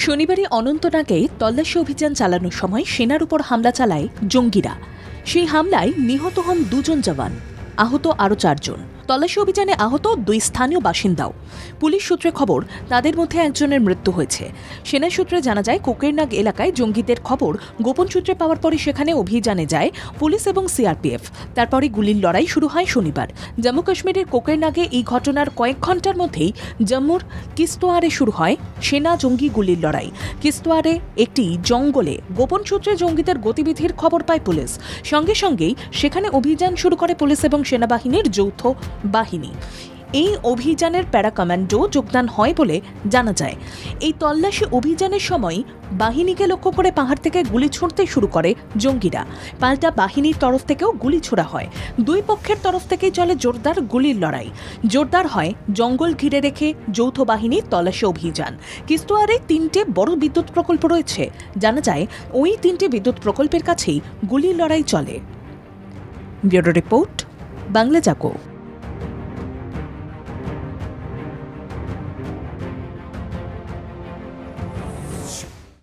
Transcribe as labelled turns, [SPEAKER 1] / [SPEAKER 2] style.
[SPEAKER 1] শনিবারই অনন্তনাগে তল্লাশি অভিযান চালানোর সময় সেনার উপর হামলা চালায় জঙ্গিরা। সেই হামলায় নিহত হন দুজন জওয়ান, আহত আরও চারজন। তল্লাশি অভিযানে আহত দুই স্থানীয় বাসিন্দাও। পুলিশ সূত্রে খবর, তাদের মধ্যে একজনের মৃত্যু হয়েছে। সেনা সূত্রে জানা যায়, কোকেরনাগ এলাকায় জঙ্গিদের খবর গোপন সূত্রে পাওয়ার পরে সেখানে অভিযানে যায় পুলিশ এবং সিআরপিএফ। তারপরে গুলির লড়াই শুরু হয় শনিবার। জম্মু কাশ্মীরের কোকেরনাগে এই ঘটনার কয়েক ঘণ্টার মধ্যেই জম্মুর কিস্তোয়ারে শুরু হয় সেনা জঙ্গি গুলির লড়াই। কিস্তোয়ারে একটি জঙ্গলে গোপন সূত্রে জঙ্গিদের গতিবিধির খবর পায় পুলিশ। সঙ্গে সঙ্গেই সেখানে অভিযান শুরু করে পুলিশ এবং সেনাবাহিনীর যৌথ বাহিনী। এই অভিযানের প্যারা কমান্ডো যোগদান হয় বলে জানা যায়। এই তল্লাশি অভিযানের সময় বাহিনীকে লক্ষ্য করে পাহাড় থেকে গুলি ছুঁড়তে শুরু করে জঙ্গিরা। পাল্টা বাহিনীর তরফ থেকেও গুলি ছোড়া হয়। দুই পক্ষের তরফ থেকেই চলে জোরদার গুলির লড়াই। জোরদার হয় জঙ্গল ঘিরে রেখে যৌথ বাহিনীর তল্লাশি অভিযান। কিস্তোয়ারে তিনটে বড় বিদ্যুৎ প্রকল্প রয়েছে। জানা যায়, ওই তিনটে বিদ্যুৎ প্রকল্পের কাছেই গুলির লড়াই চলে। Bureau report, Bangla Jago.